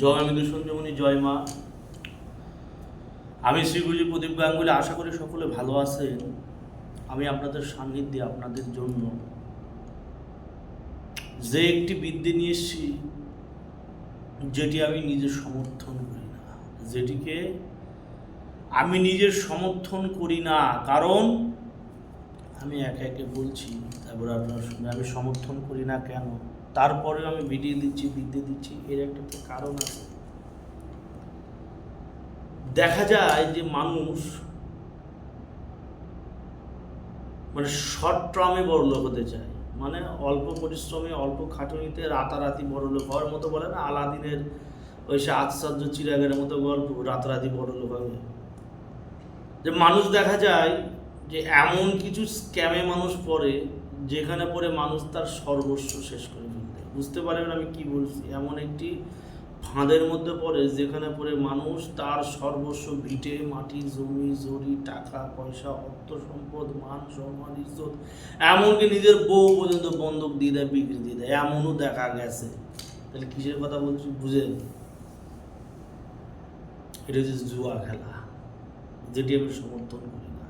জয় মৃদু সঞ্জমণি জয় মা। আমি শ্রীগুরুজি প্রদীপ গাঙ্গুলি আশা করি সকলে ভালো আছেন। আমি আপনাদের সান্নিধ্যে আপনাদের জন্য যে একটি বিদ্যে নিয়ে এসেছি, যেটি আমি নিজে সমর্থন করি না। যেটিকে আমি নিজের সমর্থন করি না, কারণ আমি একে একে বলছি, তারপর আপনার সঙ্গে আমি সমর্থন করি না কেন? তারপরে আমি ভিডিও দিচ্ছি, বিদ্যে দিচ্ছি, এর একটা কারণ আছে। দেখা যায় যে মানুষ মানে শর্ট টার্মে বড় লোক হতে চায়। মানে অল্প পরিশ্রমে, অল্প খাটুনিতে রাতারাতি বড় লোক হওয়ার মতো বলে না, আলাদিনের ওই সে আশ্চর্য চিরাগের মতো গল্প, রাতারাতি বড় লোক হবে যে মানুষ দেখা যায় যে এমন কিছু স্ক্যামে মানুষ পড়ে, যেখানে পড়ে মানুষ তার সর্বস্ব শেষ করে বুঝতে পারবেন আমি কি বলছি। এমন একটি ফাঁদের মধ্যে পড়ে যেখানে পড়ে মানুষ তার সর্বস্ব ভিটে, মাটি, জমি, জরি, টাকা, পয়সা, অর্থ সম্পদ, মান সম্মান, ইজ্জত, এমনকি নিজের বউ পর্যন্ত বন্ধক দিয়ে দেয়, বিক্রি দিয়ে দেয়, এমনও দেখা গেছে। তাহলে কিসের কথা বলছি বুঝেন এটা হচ্ছে জুয়া খেলা, যেটি আমি সমর্থন করি না।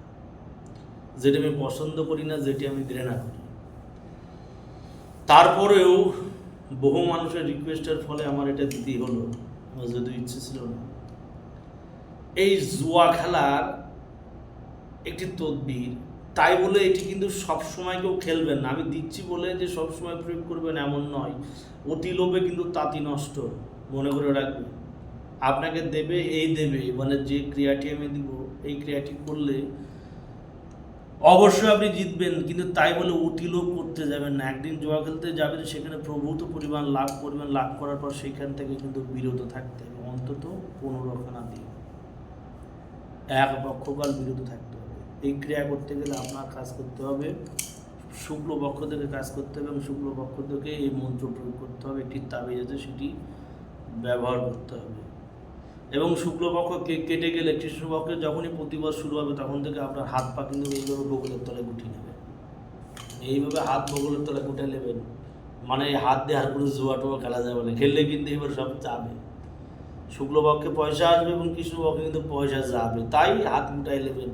যেটি আমি পছন্দ করি না, যেটি আমি ঘৃণা করি। তারপরেও বহু মানুষের রিকোয়েস্টের ফলে আমার এটা দিতেই হলো। যদি ইচ্ছে ছিল না। এই জুয়া খেলার একটি তদবির, তাই বলে এটি কিন্তু সব সময় কেউ খেলবেন না। আমি দিচ্ছি বলে যে সব সময় প্রয়োগ করবেন এমন নয়। অতি লোভে কিন্তু তাঁতি নষ্ট, মনে করে রাখবেন। আপনাকে দেবে, এই দেবে। মানে যে ক্রিয়াটি আমি দিব, এই ক্রিয়াটি করলে অবশ্যই আপনি জিতবেন, কিন্তু তাই বলে লোভ করতে যাবেন না। একদিন জুয়া খেলতে যাবেন, সেখানে প্রভূত পরিমাণ লাভ করবেন, লাভ করার পর সেখান থেকে কিন্তু বিরত থাকতে হবে। অন্তত পনেরো খানা দিন এক পক্ষকাল বিরত থাকতে হবে। এই ক্রিয়া করতে গেলে আপনার কাজ করতে হবে। শুক্ল পক্ষ থেকে কাজ করতে হবে এবং শুক্ল পক্ষ থেকে এই মন্ত্র প্রয়োগ করতে হবে। একটি তাবিজ আছে, সেটি ব্যবহার করতে হবে। এবং শুক্লপক্ষ কেটে গেলে কৃষ্ণপক্ষে যখনই প্রতিবার শুরু হবে, তখন থেকে আপনার হাত পা কিন্তু এইভাবে বগলের তলায় গুটিয়ে নেবে। এইভাবে হাত বগলের তলায় গুটে নেবেন মানে হাত দিয়ে আর কোনো জুয়া টুয়া খেলা যাবে না। খেললে কিন্তু এবার সব যাবে। শুক্লপক্ষে পয়সা আসবে এবং কৃষ্ণপক্ষে কিন্তু পয়সা যাবে। তাই হাত গুটাই নেবেন।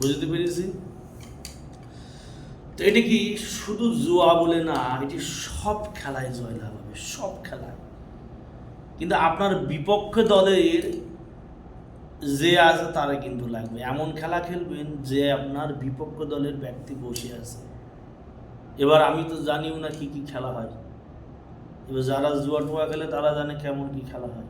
বুঝতে পেরেছি? তো এটি কি শুধু জুয়া বলে না, এটি সব খেলায় জয়লাভ হবে, সব খেলায়। কিন্তু আপনার বিপক্ষ দলের যে আছে তারা কিন্তু লাগবে। এমন খেলা খেলবেন যে আপনার বিপক্ষ দলের ব্যক্তি বসে আছে। এবার আমি তো জানিও না কি কি খেলা হয়। এবার যারা জুয়া টুয়া খেলে তারা জানে কেমন কি খেলা হয়।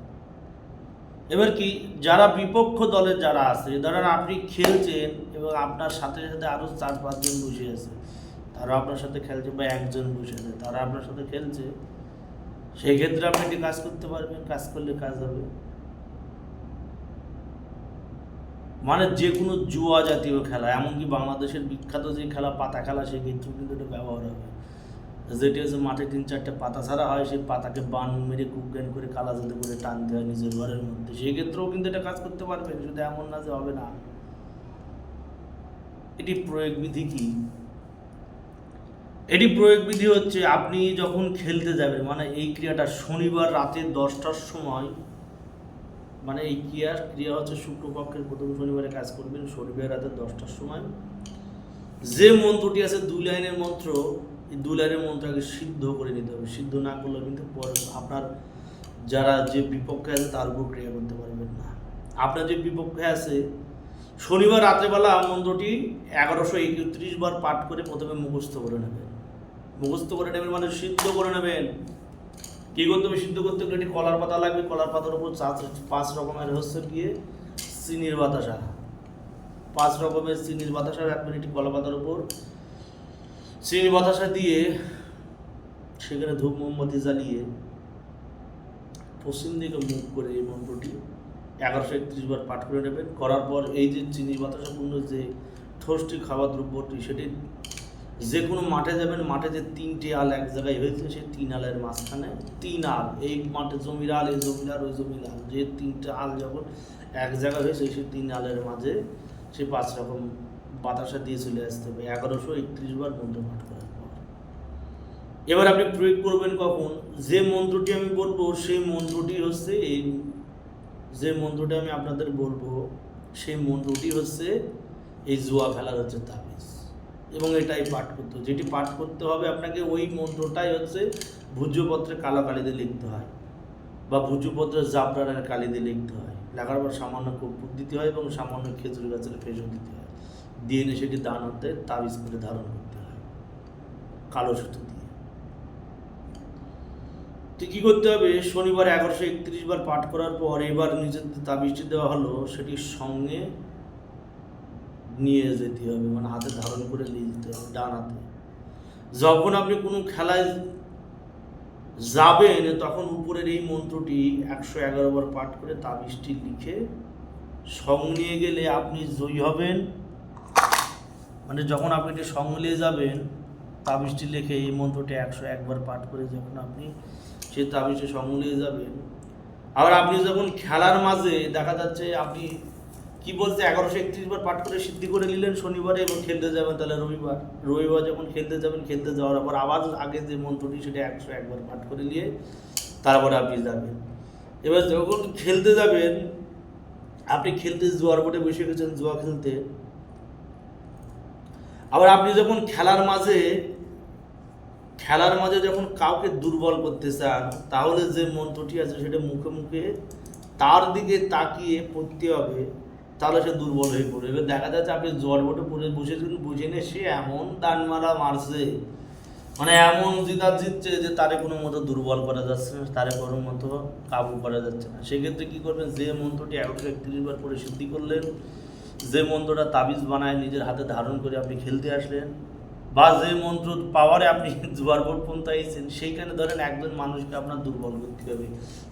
এবার কি, যারা বিপক্ষ দলের যারা আছে, ধরেন আপনি খেলছেন এবং আপনার সাথে সাথে আরও চার পাঁচজন বসে আছে, তারা আপনার সাথে খেলছে বা একজন বসে আছে, তারা আপনার সাথে খেলছে সেই ক্ষেত্রে আপনি একটি কাজ করতে পারবেন, কাজ করলে কাজ হবে। মানে যে কোনো জুয়া জাতীয় খেলা, এমনকি বাংলাদেশের বিখ্যাত যে খেলা পাতা খেলা সেই ক্ষেত্রেও কিন্তু এটা ব্যবহার হবে। যেটি হচ্ছে মাঠে তিন চারটে পাতা ছাড়া হয়, সেই পাতাকে বান মেরে কুকজ্ঞান করে কালা জাতে করে টানতে হয় নিজের ঘরের মধ্যে। সেই ক্ষেত্রেও কিন্তু এটা কাজ করতে পারবেন, শুধু এমন না যে হবে না। এটি প্রয়োগ বিধি কি? এটি প্রয়োগ বিধি হচ্ছে আপনি যখন খেলতে যাবেন মানে এই ক্রিয়াটা শনিবার রাতে দশটার সময় মানে এই ক্রিয়া ক্রিয়া হচ্ছে শুক্রপক্ষের প্রথম শনিবারে কাজ করবেন, শনিবার রাতে দশটার সময়। যে মন্ত্রটি আছে দুই লাইনের মন্ত্র, এই দুই লাইনের মন্ত্র আগে সিদ্ধ করে নিতে হবে। সিদ্ধ না করলে কিন্তু পরে আপনার যারা যে বিপক্ষে আছে তার উপর ক্রিয়া করতে পারবেন না। আপনার যে বিপক্ষে আছে, শনিবার রাত্রেবেলা মন্ত্রটি এগারোশো একত্রিশ বার পাঠ করে প্রথমে মুখস্থ করে নেবেন। মুখস্থ করে নেবেন মানে সিদ্ধ করে নেবেন। কী করতে হবে সিদ্ধ করতে গেলে কলার পাতা লাগবে, কলার পাতার উপর পাঁচ রকমের হচ্ছে গিয়ে চিনির বাতাসা। পাঁচ রকমের চিনির বাতাসা রাখবেন একটি কলা পাতার উপর। চিনির বাতাসা দিয়ে সেখানে ধূপ মোমবাতি জ্বালিয়ে পশ্চিম দিকে মুখ করে এই মন্ত্রটি এগারোশো একত্রিশ বার পাঠ করে নেবেন। করার পর এই যে চিনি বাতাসাপূর্ণ যে ঠোসটি খাবার দ্রব্যটি, সেটি যে কোনো মাঠে যাবেন, মাঠে যে তিনটে আল এক জায়গায় হয়েছে, সেই তিন আলের মাঝখানে তিন আল। এই মাঠে জমির আল, এই জমির আল ওই জমির আল। যে তিনটে আল যখন এক জায়গায় হয়েছে, সেই তিন আলের মাঝে সে পাঁচ রকম বাতাসা দিয়ে চলে আসতে হবে। এগারোশো একত্রিশ বার মন্ত্র পাঠ করার পর। এবার আপনি প্রয়োগ করবেন কখন? যে মন্ত্রটি আমি বলব, সেই মন্ত্রটি হচ্ছে এই যে মন্ত্রটি আমি আপনাদের বলব, সেই মন্ত্রটি হচ্ছে এই জুয়া খেলার হচ্ছে তাবিজ এবং এটাই পাঠ করতে। যেটি পাঠ করতে হবে আপনাকে ওই মন্ত্রটাই হচ্ছে ভূজ্যপত্রে কালো কালিতে লিখতে হয় বা ভূজ্যপত্রে জাবরানের কালি দিয়ে লিখতে হয়। লেখার পর সামান্য কর্পূর দিতে হয় এবং সামান্য খেজুর গাছের ফেসও দিতে হয়। দিয়ে এনে সেটি দান হতে তাবিজ করে ধারণ করতে হয় কালো সুতো দিয়ে। তো কী করতে হবে? শনিবার এগারোশো একত্রিশ বার পাঠ করার পর এবার নিজের তাবিজটি দেওয়া হলো সেটি সঙ্গে নিয়ে যেতে হবে মানে হাতে ধারণ করে নিয়ে যেতে হবে ডান হাতে যখন আপনি কোনো খেলায় যাবেন, তখন উপরের এই মন্ত্রটি একশো এগারো বার পাঠ করে তাবিজটি লিখে সঙ্গ নিয়ে গেলে আপনি জয়ী হবেন। মানে যখন আপনি এটি সঙ্গ নিয়ে যাবেন, তাবিজটি লিখে এই মন্ত্রটি একশো একবার পাঠ করে যখন আপনি সেই তাবিজটি সঙ্গ নিয়ে যাবেন, আবার আপনি যখন খেলার মাঝে দেখা যাচ্ছে আপনি কি বলছে? এগারোশো একত্রিশ বার পাঠ করে সিদ্ধি করে নিলেন, শনিবারে এবং খেলতে যাবেন, তাহলে রবিবার। রবিবার যখন খেলতে যাবেন, খেলতে যাওয়ার পর আবার আগে যে মন্ত্রটি সেটা একশো একবার পাঠ করে নিয়ে তারপরে আপনি যাবেন। এবার যখন খেলতে যাবেন, আপনি খেলতে জোয়ার বোর্ডে বসে গেছেন জোয়া খেলতে, আবার আপনি যখন খেলার মাঝে খেলার মাঝে যখন কাউকে দুর্বল করতে চান, তাহলে যে মন্ত্রটি আছে সেটা মুখে মুখে তার দিকে তাকিয়ে পড়তে হবে। তাহলে সে দুর্বল হয়ে পড়বে এবার দেখা যাচ্ছে আপনি জ্বর বটে পড়ে বসেছেন বুঝে নিয়ে সে এমন দান মারা মারছে। মানে এমন জিদার জিতছে যে তারে কোনো মতো দুর্বল করা যাচ্ছে না, তারে কোনো মতো কাবু করা যাচ্ছে না। সেক্ষেত্রে কী করবেন, যে মন্ত্রটি একশো একত্রিশ বার করে সিদ্ধি করলেন, যে মন্ত্রটা তাবিজ বানায় নিজের হাতে ধারণ করে আপনি খেলতে আসলেন বা যে মন্ত্র পাওয়ারে আপনি পর্যন্ত আইছেন সেইখানে ধরেন একজন মানুষকে আপনার দুর্বল করতে হবে।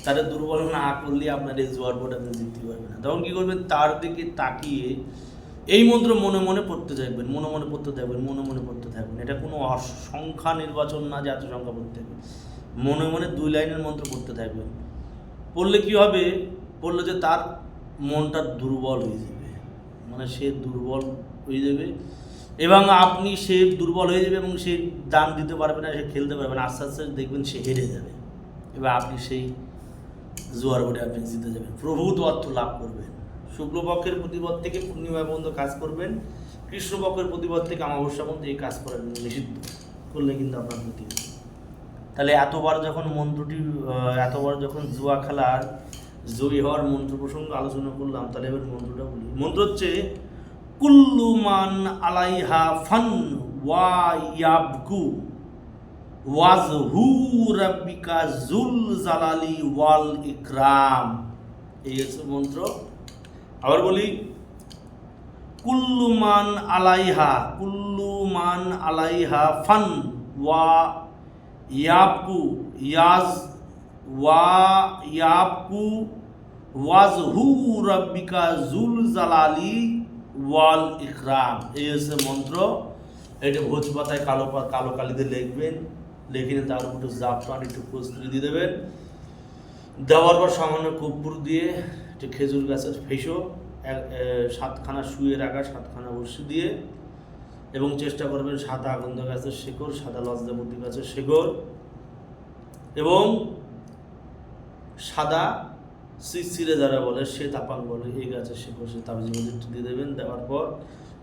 তারা দুর্বল না করলে আপনার এই জুয়ার বোর্ড আপনি জিততে পারবেন না। তখন কী করবেন? তার দিকে তাকিয়ে এই মন্ত্র মনে মনে পড়তে থাকবেন, মনে মনে পড়তে থাকবেন, মনে মনে পড়তে থাকবেন। এটা কোনো অস- সংখ্যা নির্বাচন না, যে এত সংখ্যা পড়তে হবে মনে মনে দুই লাইনের মন্ত্র পড়তে থাকবেন। পড়লে কি হবে? পড়লে যে তার মনটা দুর্বল হয়ে যাবে। মানে সে দুর্বল হয়ে যাবে। এবং আপনি সে দুর্বল হয়ে যাবে এবং সে দান দিতে পারবে না, সে খেলতে পারবে না, আস্তে আস্তে দেখবেন সে হেরে যাবে। এবার আপনি সেই জোয়ার বোর্ডে আপনি জিতে যাবেন। প্রভূত অর্থ লাভ করবেন। শুক্লপক্ষের প্রতিপদ থেকে পূর্ণিমা পর্যন্ত কাজ করবেন। কৃষ্ণপক্ষের প্রতিপদ থেকে অমাবস্যা পর্যন্ত এই কাজ করা নিষিদ্ধ। করলে কিন্তু আপনার ক্ষতি। তাহলে এতবার যখন মন্ত্রটি এতবার যখন জুয়া খেলার জয়ী হওয়ার মন্ত্র প্রসঙ্গ আলোচনা করলাম, তাহলে এবার মন্ত্রটা বলি। মন্ত্র হচ্ছে কুল্লুমান আলাইহা ফান ওয়া ইয়াবকু ওয়াজহু রাব্বিকা জুল জালালি ওয়াল ইকরাম। এই হচ্ছে মন্ত্র। আবার বলি কুল্লুমান আলাইহা কুল্লুমান আলাইহা ফান ওয়া ইয়াবকু ইয়াজ, ওয়া ইয়াবকু ওয়াজহু রাব্বিকা জুল জালালি ওয়াল ইকরাম। এই হচ্ছে মন্ত্র। এটা ভোজ পাতায় কালো কালো কালিতে লিখবেন। লিখে নিয়ে তার উপর একটু জাফরান, একটু কস্তুরি দিয়ে দেবেন। দেওয়ার পর সামান্য কর্পূর দিয়ে একটু খেজুর গাছের ফেসো সাতখানা শুয়ে রাখা, সাতখানা বসে দিয়ে, এবং চেষ্টা করবেন সাদা আগন্ধ গাছের শেকড়, সাদা লজ্জাপতি গাছের শেকড়, এবং সাদা সিরে যারা বলে, সে তাপাং বলে এই গাছের করে সে তাবিজের মধ্যে দিয়ে দেবেন। দেওয়ার পর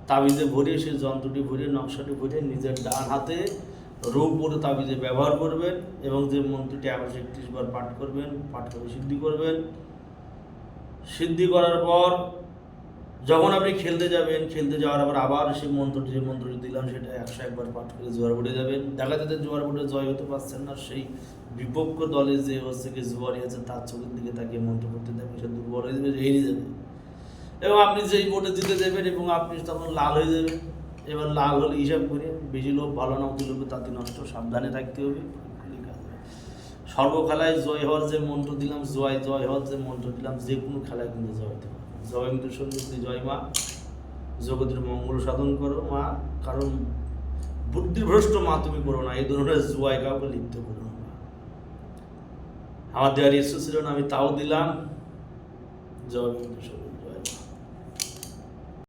তাবিজে ভরিয়ে সেই যন্ত্রটি ভরিয়ে, নকশাটি ভরিয়ে নিজের ডান হাতে রূপ পরে তাবিজে ব্যবহার করবেন এবং যে মন্ত্রটি একশো একত্রিশ বার পাঠ করবেন পাঠ করে সিদ্ধি করবেন। সিদ্ধি করার পর যখন আপনি খেলতে যাবেন, খেলতে যাওয়ার আবার আবার সেই মন্ত্রটি যে মন্ত্রটি দিলাম সেটা একশো একবার পাঠ করে জোয়ার বোর্ডে যাবেন। দেখা যাচ্ছে জোয়ার বোর্ডে জয় হতে পারছেন না, সেই বিপক্ষ দলে যে হচ্ছে কি জোয়ারি আছে তার চোখের দিকে তাকিয়ে মন্ত্র করতে থাকবে সে দুর্বল হয়ে যাবে হেরে যাবে। এবং আপনি যেই বোর্ডে জিতে যাবেন এবং আপনি তখন লাল হয়ে যাবেন। এবার লাল হলে হিসাব করে বেশি লোক ভালো না অতি লোকে তাতে নষ্ট, সাবধানে থাকতে হবে। সর্বখেলায় জয় হওয়ার যে মন্ত্র দিলাম, জয় জয় হওয়ার যে মন্ত্র দিলাম, যে কোনো খেলায় কিন্তু জয় হতে পারে। জয় সরস্বতী জয় মা। জগতের মঙ্গল সাধন করো মা, কারণ বুদ্ধিভ্রষ্ট মা তুমি করো না, এই ধরনের জুয়ায় কাউকে লিপ্ত করো না আমার দেওয়ার ইচ্ছা ছিল না, আমি তাও দিলাম। জয় কিন্তু